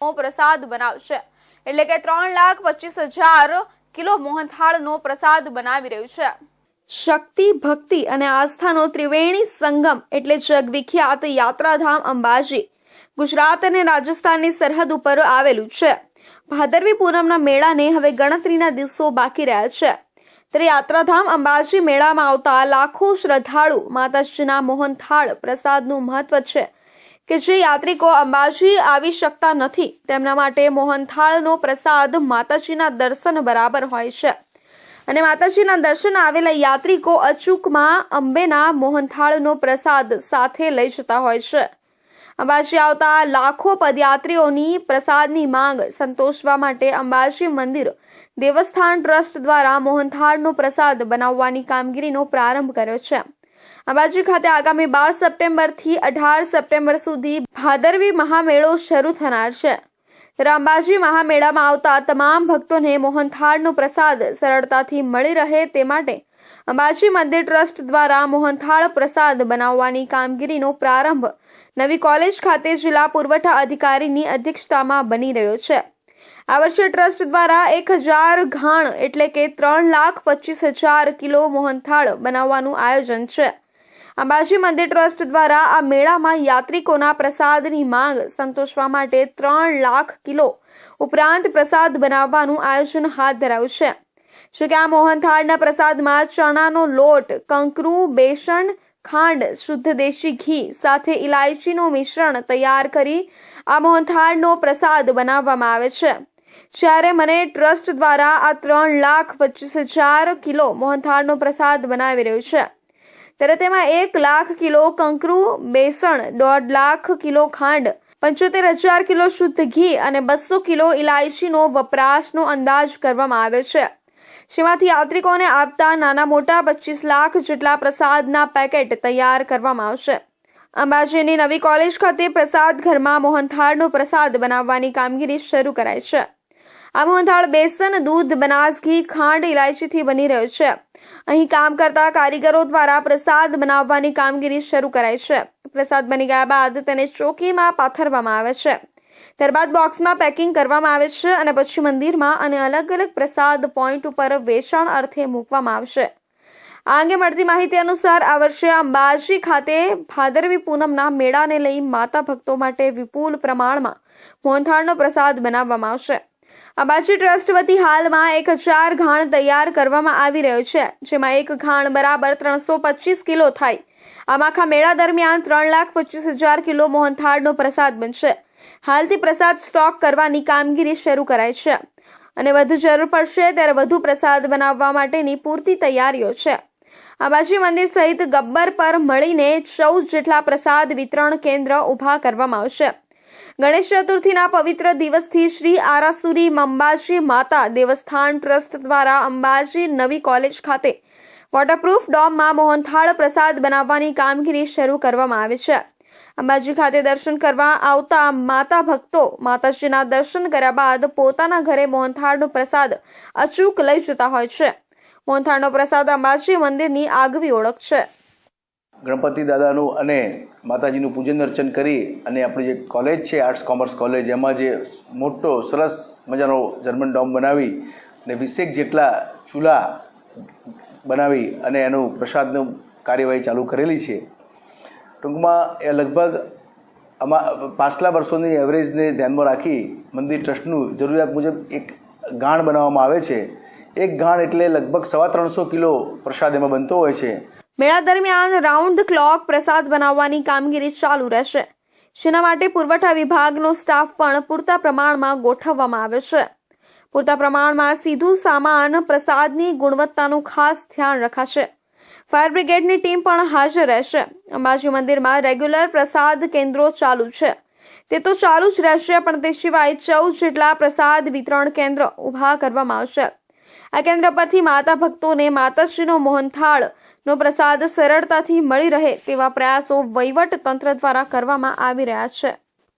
પ્રસાદ બનાવશે. એટલે કે ત્રણ લાખ પચીસ હજાર કિલો મોહનથાળનો પ્રસાદ બનાવી રહ્યું છે. શક્તિ, ભક્તિ અને આસ્થાનો ત્રિવેણી સંગમ એટલે જગવિખ્યાત યાત્રાધામ અંબાજી ગુજરાત અને રાજસ્થાનની સરહદ ઉપર આવેલું છે. ભાદરવી પૂનમના મેળાને હવે ગણતરીના દિવસો બાકી રહ્યા છે. ત્યારે યાત્રાધામ અંબાજી મેળામાં આવતા લાખો શ્રદ્ધાળુ માતાજીના મોહનથાળ પ્રસાદનું મહત્વ છે. કે જે યાત્રિકો અંબાજી આવી શકતા નથી, તેમના માટે મોહનથાળનો પ્રસાદ માતાજીના દર્શન બરાબર હોય છે. અને માતાજીના દર્શન આવેલા યાત્રિકો અચૂકમાં અંબેના મોહનથાળનો પ્રસાદ સાથે લઈ જતા હોય છે. અંબાજી આવતા લાખો પદયાત્રીઓની પ્રસાદની માંગ સંતોષવા માટે અંબાજી મંદિર દેવસ્થાન ટ્રસ્ટ દ્વારા મોહનથાળનો પ્રસાદ બનાવવાની કામગીરીનો પ્રારંભ કર્યો છે. અંબાજી ખાતે આગામી બાર સપ્ટેમ્બરથી અઢાર સપ્ટેમ્બર સુધી ભાદરવી મહામેળો શરૂ થનાર છે. ત્યારે અંબાજી મહામેળામાં આવતા તમામ ભક્તોને મોહનથાળનો પ્રસાદ સરળતાથી મળી રહે તે માટે અંબાજી મંદિર ટ્રસ્ટ દ્વારા મોહનથાળ પ્રસાદ બનાવવાની કામગીરીનો પ્રારંભ નવી કોલેજ ખાતે જિલ્લા પુરવઠા અધિકારીની અધ્યક્ષતામાં બની રહ્યો છે. આ વર્ષે ટ્રસ્ટ દ્વારા એક હજાર ઘાણ એટલે કે ત્રણ લાખ પચીસ હજાર કિલો મોહનથાળ બનાવવાનું આયોજન છે. અંબાજી મંદિર ટ્રસ્ટ દ્વારા આ મેળામાં યાત્રિકોના પ્રસાદની માંગ સંતોષવા માટે ત્રણ લાખ કિલો ઉપરાંત પ્રસાદ બનાવવાનું આયોજન હાથ ધરાયું છે. જો કે આ મોહનથાળના પ્રસાદમાં ચણાનો લોટ, કંકરું, બેસણ, ખાંડ, શુદ્ધ દેશી ઘી સાથે ઇલાયચીનું મિશ્રણ તૈયાર કરી આ મોહનથાળનો પ્રસાદ બનાવવામાં આવે છે. જ્યારે મને ટ્રસ્ટ દ્વારા આ ત્રણ લાખ પચીસ હજાર કિલો મોહનથાળનો પ્રસાદ બનાવી રહ્યું છે. ત્યારે તેમાં એક લાખ કિલો કંકરુ, બેસણ, દોઢ લાખ કિલો ખાંડ, પંચોતેર હજાર કિલો શુદ્ધ ઘી અને બસો કિલો ઇલાયચીનો વપરાશનો અંદાજ કરવામાં આવ્યો છે. જેમાંથી યાત્રિકોને આપતા નાના મોટા પચીસ લાખ જેટલા પ્રસાદના પેકેટ તૈયાર કરવામાં આવશે. અંબાજીની નવી કોલેજ ખાતે પ્રસાદ ઘરમાં મોહનથાળનો પ્રસાદ બનાવવાની કામગીરી શરૂ કરાઈ છે. આ મોહનથાળ બેસન, દૂધ, બનાસ, ઘી, ખાંડ ઇલાયચીથી બની રહ્યો છે. અહીં કામ કરતા કારીગરો દ્વારા પ્રસાદ બનાવવાની કામગીરી શરૂ કરાઈ છે. પ્રસાદ બની ગયા બાદ તેને ચોકીમાં પાથરવામાં આવે છે. ત્યારબાદ બોક્સમાં પેકિંગ કરવામાં આવે છે અને પછી મંદિરમાં અને અલગ અલગ પ્રસાદ પોઈન્ટ ઉપર વેચાણ અર્થે મૂકવામાં આવશે. આ અંગે મળતી માહિતી અનુસાર આ વર્ષે અંબાજી ખાતે ભાદરવી પૂનમના મેળાને લઈ માતા ભક્તો માટે વિપુલ પ્રમાણમાં મોહનથાળનો પ્રસાદ બનાવવામાં આવશે. અંબાજી ટ્રસ્ટ વતી હાલમાં એક હજાર ઘાણ તૈયાર કરવામાં આવી રહ્યો છે, જેમાં એક ઘાણ બરાબર ત્રણસો પચીસ કિલો થાય. આમાં આખા મેળા દરમિયાન ત્રણ લાખ પચીસ હજાર કિલો મોહનથાળનો પ્રસાદ બનશે. હાલથી પ્રસાદ સ્ટોક કરવાની કામગીરી શરૂ કરાઈ છે. અને વધુ જરૂર પડશે ત્યારે વધુ પ્રસાદ બનાવવા માટેની પૂરતી તૈયારીઓ છે. આબાજી મંદિર સહિત ગબ્બર પર મળીને ચૌદ જેટલા પ્રસાદ વિતરણ કેન્દ્ર ઊભા કરવામાં આવશે. ગણેશ ચતુર્થીના પવિત્ર દિવસથી શ્રી આરાસુરી અંબાજી માતા દેવસ્થાન ટ્રસ્ટ દ્વારા અંબાજી નવી કોલેજ ખાતે વોટરપ્રૂફ ડોમમાં મોહનથાળ પ્રસાદ બનાવવાની કામગીરી શરૂ કરવામાં આવી છે. અંબાજી ખાતે દર્શન કરવા આવતા માતા ભક્તો માતાજીના દર્શન કર્યા બાદ પોતાના ઘરે મોહનથાળનો પ્રસાદ અચૂક લઈ જતા હોય છે. મોહનથાળનો પ્રસાદ અંબાજી મંદિરની આગવી ઓળખ છે. ગણપતિ દાદાનું અને માતાજીનું પૂજન અર્ચન કરી અને આપણી જે કોલેજ છે આર્ટ્સ કોમર્સ કોલેજ એમાં જે મોટો, સરસ મજાનો જર્મન ડોમ બનાવી અને વીસેક જેટલા ચૂલા બનાવી અને એનું પ્રસાદનું કાર્યવાહી ચાલુ કરેલી છે. ટૂંકમાં એ લગભગ આમાં પાછલા વર્ષોની એવરેજને ધ્યાનમાં રાખી મંદિર ટ્રસ્ટનું જરૂરિયાત મુજબ એક ગાણ બનાવવામાં આવે છે. એક ગાણ એટલે લગભગ સવા ત્રણસો કિલો પ્રસાદ એમાં બનતો હોય છે. મેળા દરમિયાન રાઉન્ડ ક્લોક પ્રસાદ બનાવવાની કામગીરી ચાલુ રહેશે. જેના માટે પુરવઠા વિભાગનો સ્ટાફ પણ પૂરતા પ્રમાણમાં ગોઠવવામાં આવે છે. પૂરતા પ્રમાણમાં સીધું સામાન પ્રસાદની ગુણવત્તાનું ખાસ ધ્યાન રખાશે. ફાયર બ્રિગેડની ટીમ પણ હાજર રહેશે. અંબાજી મંદિરમાં રેગ્યુલર પ્રસાદ કેન્દ્રો ચાલુ છે. તે તો ચાલુ જ રહેશે, પણ તે સિવાય ચૌદ જેટલા પ્રસાદ વિતરણ કેન્દ્ર ઊભા કરવામાં આવશે. આ કેન્દ્ર પરથી માતા ભક્તોને માતાશ્રીનો મોહનથાળ નો પ્રસાદ સરળતાથી મળી રહે તેવા પ્રયાસો વહીવટ તંત્ર દ્વારા કરવામાં આવી રહ્યા છે.